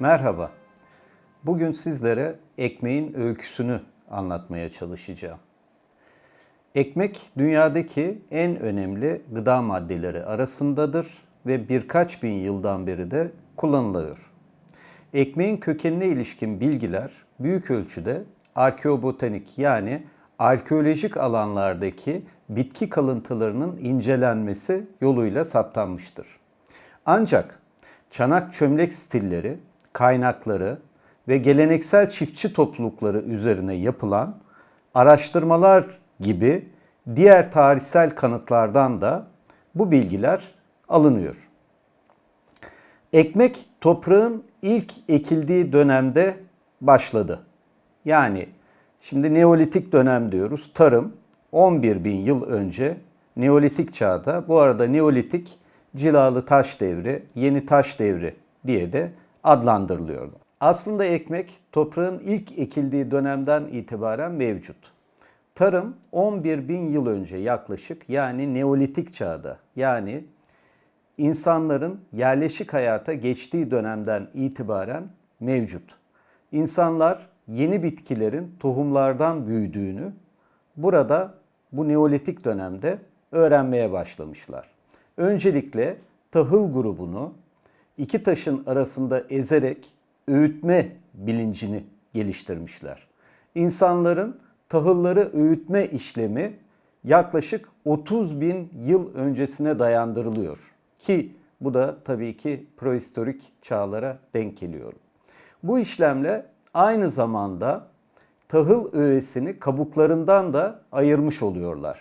Merhaba. Bugün sizlere ekmeğin öyküsünü anlatmaya çalışacağım. Ekmek dünyadaki en önemli gıda maddeleri arasındadır ve birkaç bin yıldan beri de kullanılıyor. Ekmeğin kökenine ilişkin bilgiler büyük ölçüde arkeobotanik yani arkeolojik alanlardaki bitki kalıntılarının incelenmesi yoluyla saptanmıştır. Ancak çanak çömlek stilleri, kaynakları ve geleneksel çiftçi toplulukları üzerine yapılan araştırmalar gibi diğer tarihsel kanıtlardan da bu bilgiler alınıyor. Ekmek toprağın ilk ekildiği dönemde başladı. Yani şimdi Neolitik dönem diyoruz. Tarım 11 bin yıl önce Neolitik çağda. Bu arada Neolitik cilalı taş devri, yeni taş devri diye de adlandırılıyordu. Aslında ekmek toprağın ilk ekildiği dönemden itibaren mevcut. Tarım 11 bin yıl önce yaklaşık yani Neolitik çağda yani insanların yerleşik hayata geçtiği dönemden itibaren mevcut. İnsanlar yeni bitkilerin tohumlardan büyüdüğünü burada bu Neolitik dönemde öğrenmeye başlamışlar. Öncelikle tahıl grubunu iki taşın arasında ezerek öğütme bilincini geliştirmişler. İnsanların tahılları öğütme işlemi yaklaşık 30 bin yıl öncesine dayandırılıyor. Ki bu da tabii ki prehistorik çağlara denk geliyor. Bu işlemle aynı zamanda tahıl öğesini kabuklarından da ayırmış oluyorlar.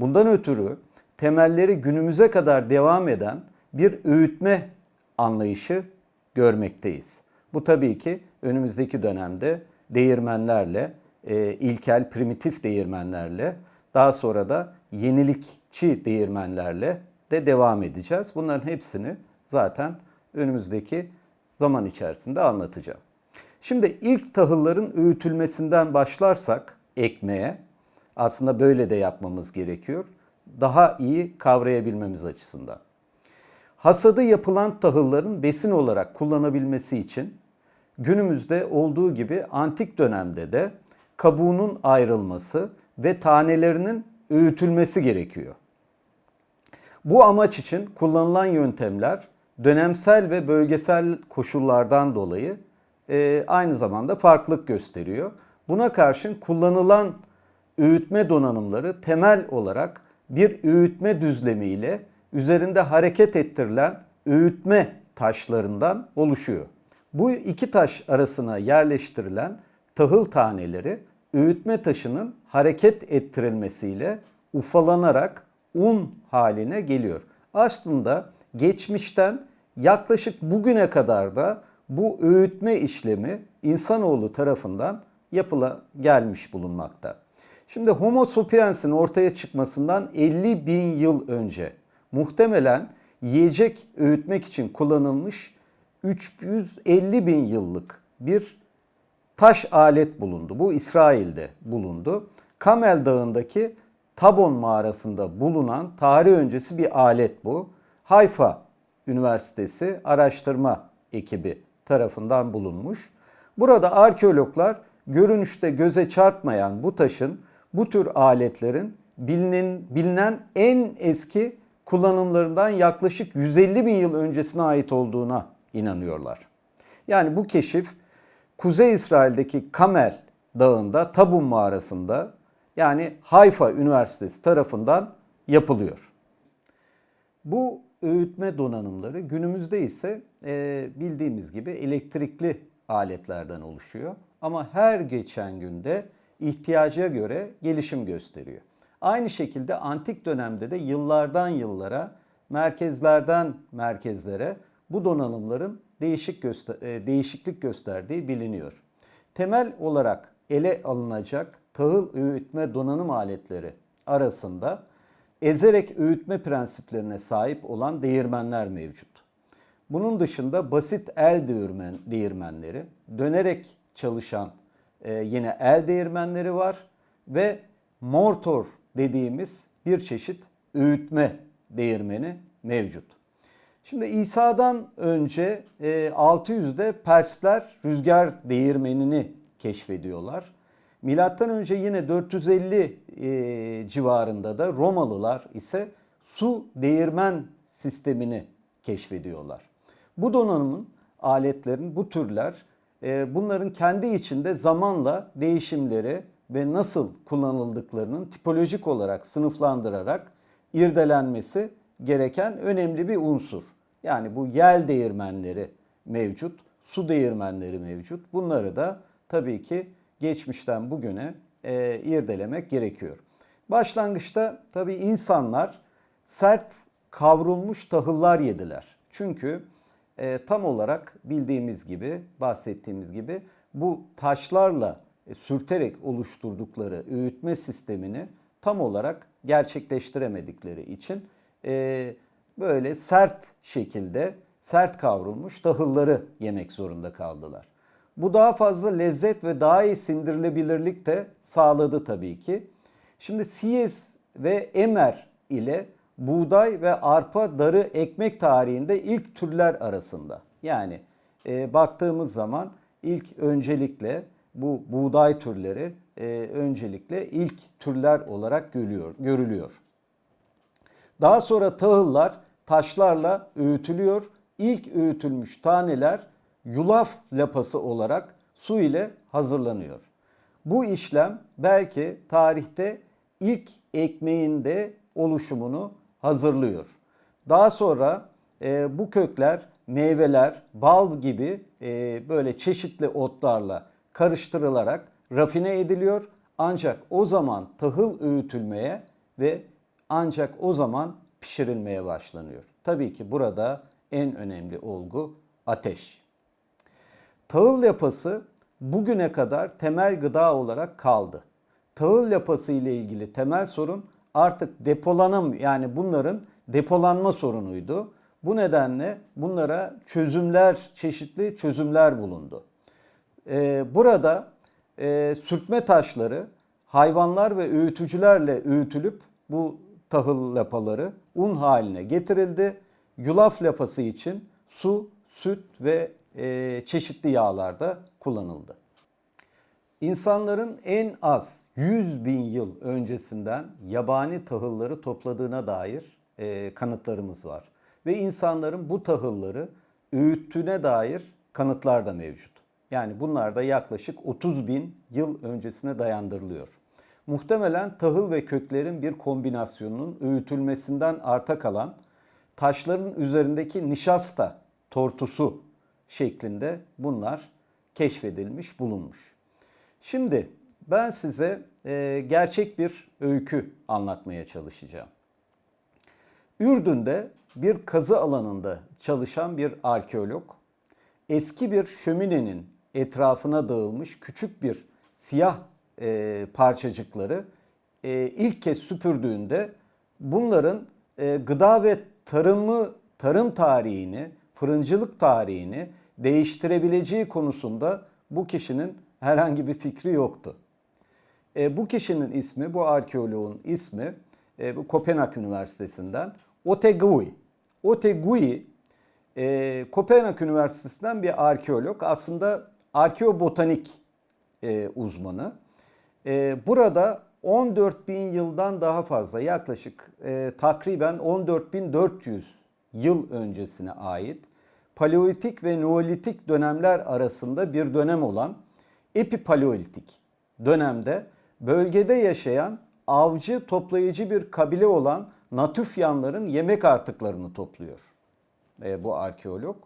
Bundan ötürü temelleri günümüze kadar devam eden bir öğütme anlayışı görmekteyiz. Bu tabii ki önümüzdeki dönemde değirmenlerle, e, ilkel primitif değirmenlerle, daha sonra da yenilikçi değirmenlerle de devam edeceğiz. Bunların hepsini zaten önümüzdeki zaman içerisinde anlatacağım. Şimdi ilk tahılların öğütülmesinden başlarsak ekmeğe aslında böyle de yapmamız gerekiyor. Daha iyi kavrayabilmemiz açısından. Hasadı yapılan tahılların besin olarak kullanabilmesi için günümüzde olduğu gibi antik dönemde de kabuğunun ayrılması ve tanelerinin öğütülmesi gerekiyor. Bu amaç için kullanılan yöntemler dönemsel ve bölgesel koşullardan dolayı e, aynı zamanda farklılık gösteriyor. Buna karşın kullanılan öğütme donanımları temel olarak bir öğütme düzlemiyle üzerinde hareket ettirilen öğütme taşlarından oluşuyor. Bu iki taş arasına yerleştirilen tahıl taneleri öğütme taşının hareket ettirilmesiyle ufalanarak un haline geliyor. Aslında geçmişten yaklaşık bugüne kadar da bu öğütme işlemi insanoğlu tarafından yapıla gelmiş bulunmakta. Şimdi Homo sapiens'in ortaya çıkmasından 50 bin yıl önce muhtemelen yiyecek öğütmek için kullanılmış 350 bin yıllık bir taş alet bulundu. Bu İsrail'de bulundu. Kamel Dağı'ndaki Tabon mağarasında bulunan tarih öncesi bir alet bu. Hayfa Üniversitesi araştırma ekibi tarafından bulunmuş. Burada arkeologlar görünüşte göze çarpmayan bu taşın bu tür aletlerin bilinen, bilinen en eski kullanımlarından yaklaşık 150 bin yıl öncesine ait olduğuna inanıyorlar. Yani bu keşif Kuzey İsrail'deki Kamel Dağı'nda Tabun mağarasında yani Hayfa Üniversitesi tarafından yapılıyor. Bu öğütme donanımları günümüzde ise e, bildiğimiz gibi elektrikli aletlerden oluşuyor. Ama her geçen günde ihtiyaca göre gelişim gösteriyor. Aynı şekilde antik dönemde de yıllardan yıllara, merkezlerden merkezlere bu donanımların değişik göster e, değişiklik gösterdiği biliniyor. Temel olarak ele alınacak tahıl öğütme donanım aletleri arasında ezerek öğütme prensiplerine sahip olan değirmenler mevcut. Bunun dışında basit el değirmen, değirmenleri, dönerek çalışan e, yine el değirmenleri var ve mortor dediğimiz bir çeşit öğütme değirmeni mevcut. Şimdi İsa'dan önce e, 600'de Persler rüzgar değirmenini keşfediyorlar. Milattan önce yine 450 e, civarında da Romalılar ise su değirmen sistemini keşfediyorlar. Bu donanımın aletlerin bu türler e, bunların kendi içinde zamanla değişimleri ve nasıl kullanıldıklarının tipolojik olarak sınıflandırarak irdelenmesi gereken önemli bir unsur. Yani bu yel değirmenleri mevcut, su değirmenleri mevcut. Bunları da tabii ki geçmişten bugüne e, irdelemek gerekiyor. Başlangıçta tabii insanlar sert kavrulmuş tahıllar yediler. Çünkü e, tam olarak bildiğimiz gibi, bahsettiğimiz gibi bu taşlarla sürterek oluşturdukları öğütme sistemini tam olarak gerçekleştiremedikleri için e, böyle sert şekilde sert kavrulmuş tahılları yemek zorunda kaldılar. Bu daha fazla lezzet ve daha iyi sindirilebilirlik de sağladı tabii ki. Şimdi Siyes ve Emer ile buğday ve arpa darı ekmek tarihinde ilk türler arasında. Yani e, baktığımız zaman ilk öncelikle bu buğday türleri e, öncelikle ilk türler olarak görülüyor. görülüyor. Daha sonra tahıllar taşlarla öğütülüyor. İlk öğütülmüş taneler yulaf lapası olarak su ile hazırlanıyor. Bu işlem belki tarihte ilk ekmeğin de oluşumunu hazırlıyor. Daha sonra e, bu kökler meyveler, bal gibi e, böyle çeşitli otlarla karıştırılarak rafine ediliyor. Ancak o zaman tahıl öğütülmeye ve ancak o zaman pişirilmeye başlanıyor. Tabii ki burada en önemli olgu ateş. Tahıl yapası bugüne kadar temel gıda olarak kaldı. Tahıl yapası ile ilgili temel sorun artık depolanam yani bunların depolanma sorunuydu. Bu nedenle bunlara çözümler, çeşitli çözümler bulundu. Ee, burada e, sürtme taşları hayvanlar ve öğütücülerle öğütülüp bu tahıl lapaları un haline getirildi. Yulaf lapası için su, süt ve e, çeşitli yağlarda kullanıldı. İnsanların en az 100 bin yıl öncesinden yabani tahılları topladığına dair e, kanıtlarımız var. Ve insanların bu tahılları öğüttüğüne dair kanıtlar da mevcut. Yani bunlar da yaklaşık 30 bin yıl öncesine dayandırılıyor. Muhtemelen tahıl ve köklerin bir kombinasyonunun öğütülmesinden arta kalan taşların üzerindeki nişasta tortusu şeklinde bunlar keşfedilmiş, bulunmuş. Şimdi ben size e, gerçek bir öykü anlatmaya çalışacağım. Ürdün'de bir kazı alanında çalışan bir arkeolog eski bir şöminenin etrafına dağılmış küçük bir siyah e, parçacıkları e, ilk kez süpürdüğünde bunların e, gıda ve tarımı tarım tarihini, fırıncılık tarihini değiştirebileceği konusunda bu kişinin herhangi bir fikri yoktu. E, bu kişinin ismi, bu arkeoloğun ismi e, bu Kopenhag Üniversitesi'nden Otegui. Otegui e, Kopenhag Üniversitesi'nden bir arkeolog. Aslında arkeobotanik e, uzmanı. E, burada 14 bin yıldan daha fazla yaklaşık e, takriben 14.400 yıl öncesine ait paleolitik ve neolitik dönemler arasında bir dönem olan epipaleolitik dönemde bölgede yaşayan avcı toplayıcı bir kabile olan Natüfyanların yemek artıklarını topluyor e, bu arkeolog.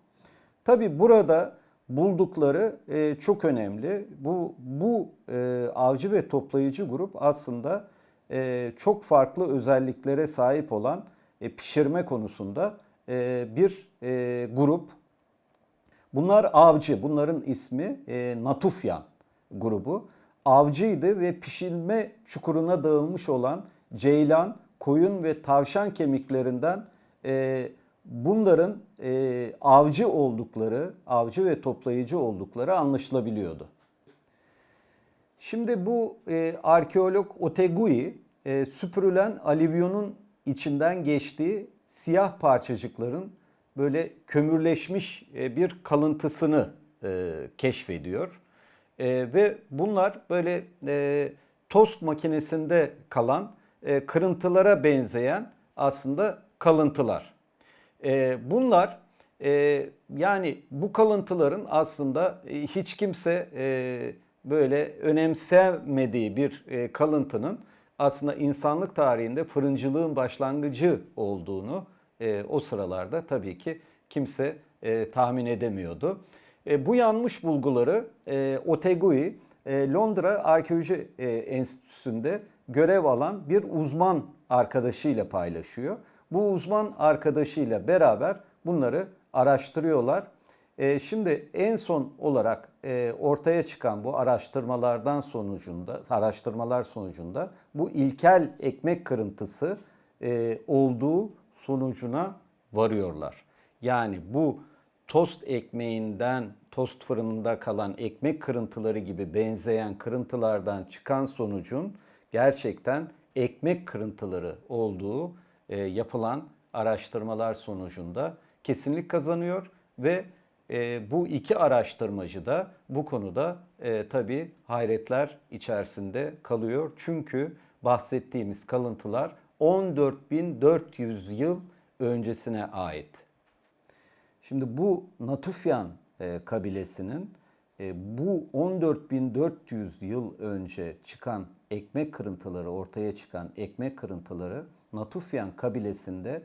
Tabi burada buldukları e, çok önemli. Bu bu e, avcı ve toplayıcı grup aslında e, çok farklı özelliklere sahip olan e, pişirme konusunda e, bir e, grup. Bunlar avcı. Bunların ismi e, Natufyan grubu. Avcıydı ve pişirme çukuruna dağılmış olan ceylan, koyun ve tavşan kemiklerinden e, bunların e, avcı oldukları, avcı ve toplayıcı oldukları anlaşılabiliyordu. Şimdi bu e, arkeolog Otegui e, süpürülen alivyonun içinden geçtiği siyah parçacıkların böyle kömürleşmiş e, bir kalıntısını e, keşfediyor. E, ve bunlar böyle e, tost makinesinde kalan e, kırıntılara benzeyen aslında kalıntılar. E, bunlar e, yani bu kalıntıların aslında e, hiç kimse e, böyle önemsemediği bir e, kalıntının aslında insanlık tarihinde fırıncılığın başlangıcı olduğunu e, o sıralarda tabii ki kimse e, tahmin edemiyordu. E, bu yanlış bulguları e, Otegui e, Londra Arkeoloji e, Enstitüsü'nde görev alan bir uzman arkadaşıyla paylaşıyor. Bu uzman arkadaşıyla beraber bunları araştırıyorlar. E, şimdi en son olarak e, ortaya çıkan bu araştırmalardan sonucunda, araştırmalar sonucunda bu ilkel ekmek kırıntısı e, olduğu sonucuna varıyorlar. Yani bu tost ekmeğinden, tost fırınında kalan ekmek kırıntıları gibi benzeyen kırıntılardan çıkan sonucun gerçekten ekmek kırıntıları olduğu e, yapılan araştırmalar sonucunda kesinlik kazanıyor ve e, bu iki araştırmacı da bu konuda e, tabii hayretler içerisinde kalıyor. Çünkü bahsettiğimiz kalıntılar 14.400 yıl öncesine ait. Şimdi bu Natufyan e, kabilesinin e, bu 14.400 yıl önce çıkan ekmek kırıntıları, ortaya çıkan ekmek kırıntıları Natufyan kabilesinde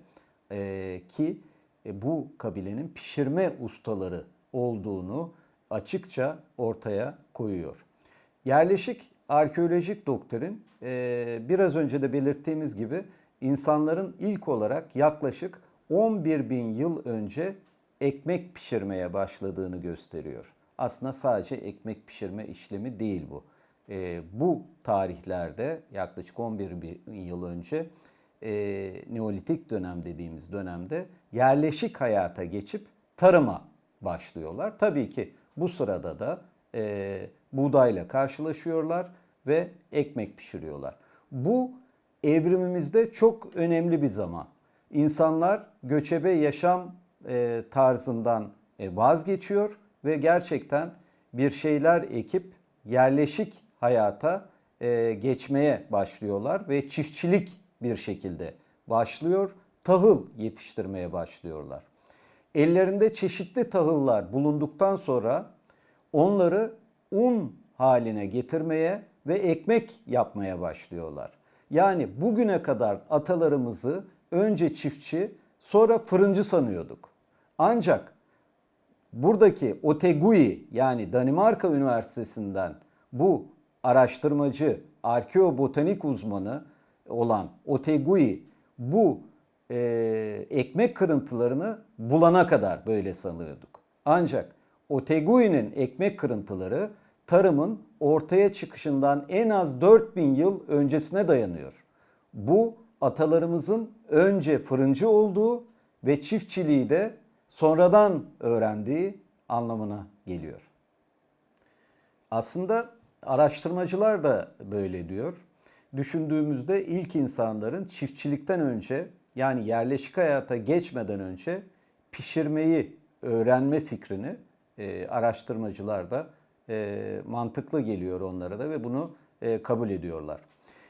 e, ki e, bu kabilenin pişirme ustaları olduğunu açıkça ortaya koyuyor. Yerleşik arkeolojik doktrin e, biraz önce de belirttiğimiz gibi insanların ilk olarak yaklaşık 11 bin yıl önce ekmek pişirmeye başladığını gösteriyor. Aslında sadece ekmek pişirme işlemi değil bu. E, bu tarihlerde yaklaşık 11 bin yıl önce e, Neolitik dönem dediğimiz dönemde yerleşik hayata geçip tarıma başlıyorlar. Tabii ki bu sırada da e, buğdayla karşılaşıyorlar ve ekmek pişiriyorlar. Bu evrimimizde çok önemli bir zaman. İnsanlar göçebe yaşam e, tarzından e, vazgeçiyor ve gerçekten bir şeyler ekip yerleşik hayata e, geçmeye başlıyorlar ve çiftçilik bir şekilde başlıyor. Tahıl yetiştirmeye başlıyorlar. Ellerinde çeşitli tahıllar bulunduktan sonra onları un haline getirmeye ve ekmek yapmaya başlıyorlar. Yani bugüne kadar atalarımızı önce çiftçi sonra fırıncı sanıyorduk. Ancak buradaki Otegui yani Danimarka Üniversitesi'nden bu araştırmacı, arkeobotanik uzmanı olan Otegui bu e, ekmek kırıntılarını bulana kadar böyle sanıyorduk. Ancak Otegui'nin ekmek kırıntıları tarımın ortaya çıkışından en az 4000 yıl öncesine dayanıyor. Bu atalarımızın önce fırıncı olduğu ve çiftçiliği de sonradan öğrendiği anlamına geliyor. Aslında araştırmacılar da böyle diyor. Düşündüğümüzde ilk insanların çiftçilikten önce yani yerleşik hayata geçmeden önce pişirmeyi öğrenme fikrini e, araştırmacılar da e, mantıklı geliyor onlara da ve bunu e, kabul ediyorlar.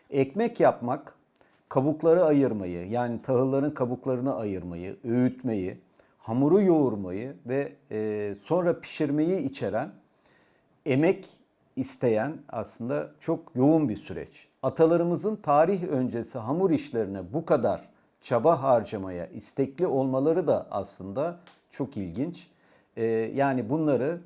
Ekmek yapmak, kabukları ayırmayı yani tahılların kabuklarını ayırmayı, öğütmeyi, hamuru yoğurmayı ve e, sonra pişirmeyi içeren emek isteyen aslında çok yoğun bir süreç. Atalarımızın tarih öncesi hamur işlerine bu kadar çaba harcamaya istekli olmaları da aslında çok ilginç. Ee, yani bunları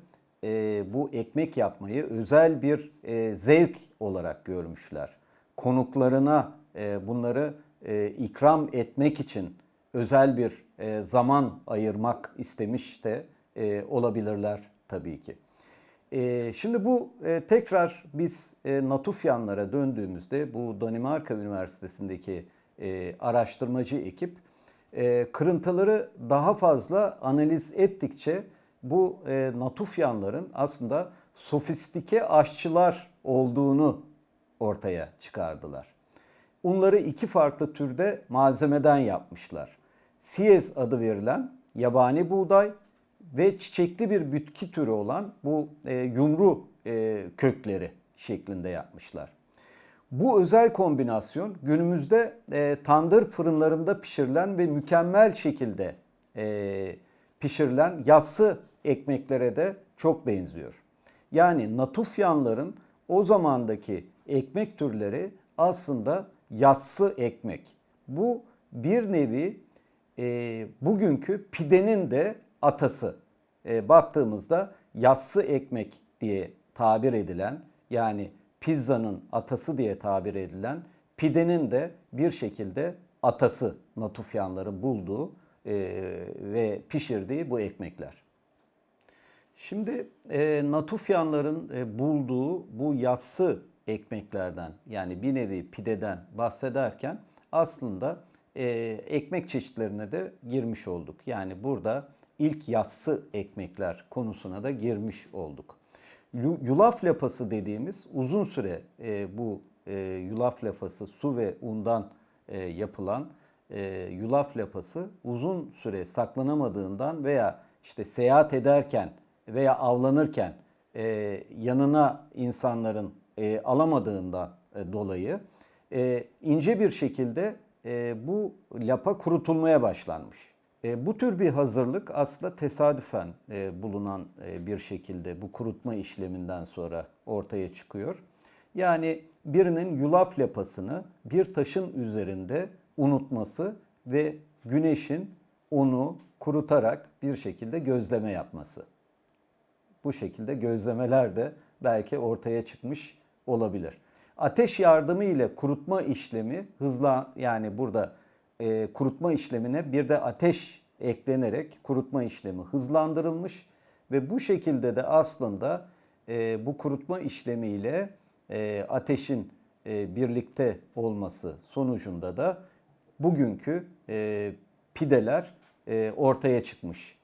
e, bu ekmek yapmayı özel bir e, zevk olarak görmüşler. Konuklarına e, bunları e, ikram etmek için özel bir e, zaman ayırmak istemiş de e, olabilirler tabii ki. E, şimdi bu e, tekrar biz e, Natufyanlara döndüğümüzde bu Danimarka Üniversitesi'ndeki e, araştırmacı ekip kırıntıları daha fazla analiz ettikçe bu Natufyanların aslında sofistike aşçılar olduğunu ortaya çıkardılar. Unları iki farklı türde malzemeden yapmışlar. Siyez adı verilen yabani buğday ve çiçekli bir bitki türü olan bu e, yumru e, kökleri şeklinde yapmışlar. Bu özel kombinasyon günümüzde e, tandır fırınlarında pişirilen ve mükemmel şekilde e, pişirilen yassı ekmeklere de çok benziyor. Yani natufyanların o zamandaki ekmek türleri aslında yassı ekmek. Bu bir nevi e, bugünkü pidenin de atası. E, baktığımızda yassı ekmek diye tabir edilen yani pizzanın atası diye tabir edilen pidenin de bir şekilde atası Natufyanların bulduğu e, ve pişirdiği bu ekmekler. Şimdi e, Natufyanların e, bulduğu bu yassı ekmeklerden yani bir nevi pideden bahsederken aslında e, ekmek çeşitlerine de girmiş olduk. Yani burada ilk yassı ekmekler konusuna da girmiş olduk. Yu- Yulaf lapası dediğimiz uzun süre e, bu e, yulaf lapası su ve undan e, yapılan e, yulaf lapası uzun süre saklanamadığından veya işte seyahat ederken veya avlanırken e, yanına insanların e, alamadığından e, dolayı e, ince bir şekilde e, bu lapa kurutulmaya başlanmış. E, bu tür bir hazırlık aslında tesadüfen e, bulunan e, bir şekilde bu kurutma işleminden sonra ortaya çıkıyor. Yani birinin yulaf lapasını bir taşın üzerinde unutması ve güneşin onu kurutarak bir şekilde gözleme yapması. Bu şekilde gözlemeler de belki ortaya çıkmış olabilir. Ateş yardımı ile kurutma işlemi hızla yani burada e, kurutma işlemine bir de ateş eklenerek kurutma işlemi hızlandırılmış ve bu şekilde de aslında e, bu kurutma işlemiyle e, ateşin e, birlikte olması sonucunda da bugünkü e, pideler e, ortaya çıkmış.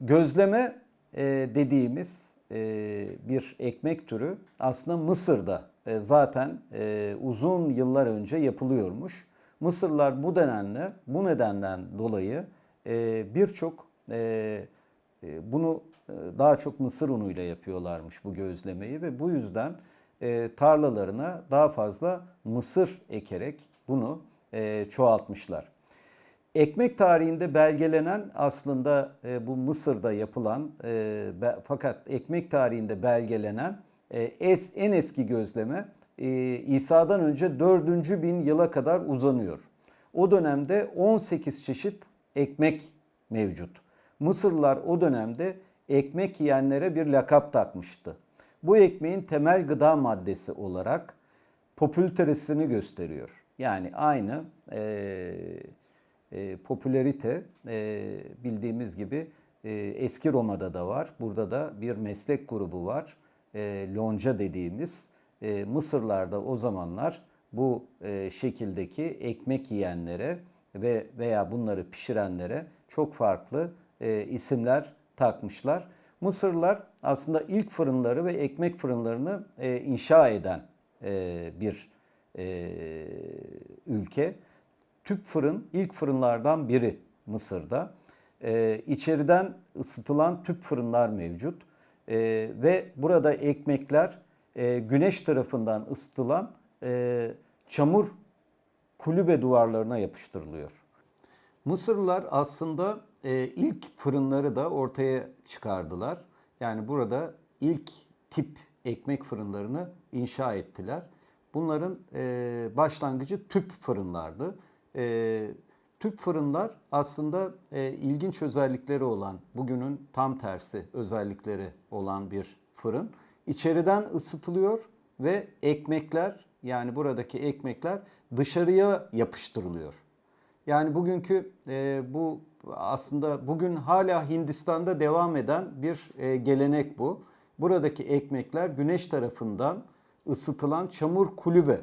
Gözleme e, dediğimiz e, bir ekmek türü aslında Mısır'da e, zaten e, uzun yıllar önce yapılıyormuş. Mısırlar bu nedenle, bu nedenden dolayı e, birçok e, e, bunu e, daha çok mısır unuyla yapıyorlarmış bu gözlemeyi ve bu yüzden e, tarlalarına daha fazla mısır ekerek bunu e, çoğaltmışlar. Ekmek tarihinde belgelenen aslında e, bu Mısır'da yapılan e, be- fakat ekmek tarihinde belgelenen e, es- en eski gözleme e, İsa'dan önce 4. bin yıla kadar uzanıyor. O dönemde 18 çeşit ekmek mevcut. Mısırlılar o dönemde ekmek yiyenlere bir lakap takmıştı. Bu ekmeğin temel gıda maddesi olarak popülteresini gösteriyor. Yani aynı eee e, popülerite e, bildiğimiz gibi e, eski Roma'da da var. Burada da bir meslek grubu var. E, lonca dediğimiz. E, Mısırlarda o zamanlar bu e, şekildeki ekmek yiyenlere ve veya bunları pişirenlere çok farklı e, isimler takmışlar. Mısırlılar aslında ilk fırınları ve ekmek fırınlarını e, inşa eden e, bir e, ülke. Tüp fırın ilk fırınlardan biri Mısır'da. Ee, içeriden ısıtılan tüp fırınlar mevcut. Ve burada ekmekler e, güneş tarafından ısıtılan e, çamur kulübe duvarlarına yapıştırılıyor. Mısırlılar aslında e, ilk fırınları da ortaya çıkardılar. Yani burada ilk tip ekmek fırınlarını inşa ettiler. Bunların başlangıcı tüp fırınlardı. Tüp fırınlar aslında e, ilginç özellikleri olan, bugünün tam tersi özellikleri olan bir fırın. İçeriden ısıtılıyor ve ekmekler yani buradaki ekmekler dışarıya yapıştırılıyor. Yani bugünkü e, bu aslında bugün hala Hindistan'da devam eden bir e, gelenek bu. Buradaki ekmekler güneş tarafından ısıtılan çamur kulübe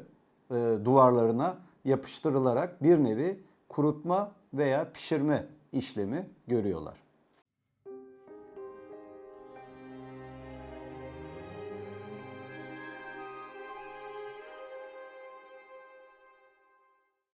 e, duvarlarına yapıştırılarak bir nevi kurutma veya pişirme işlemi görüyorlar.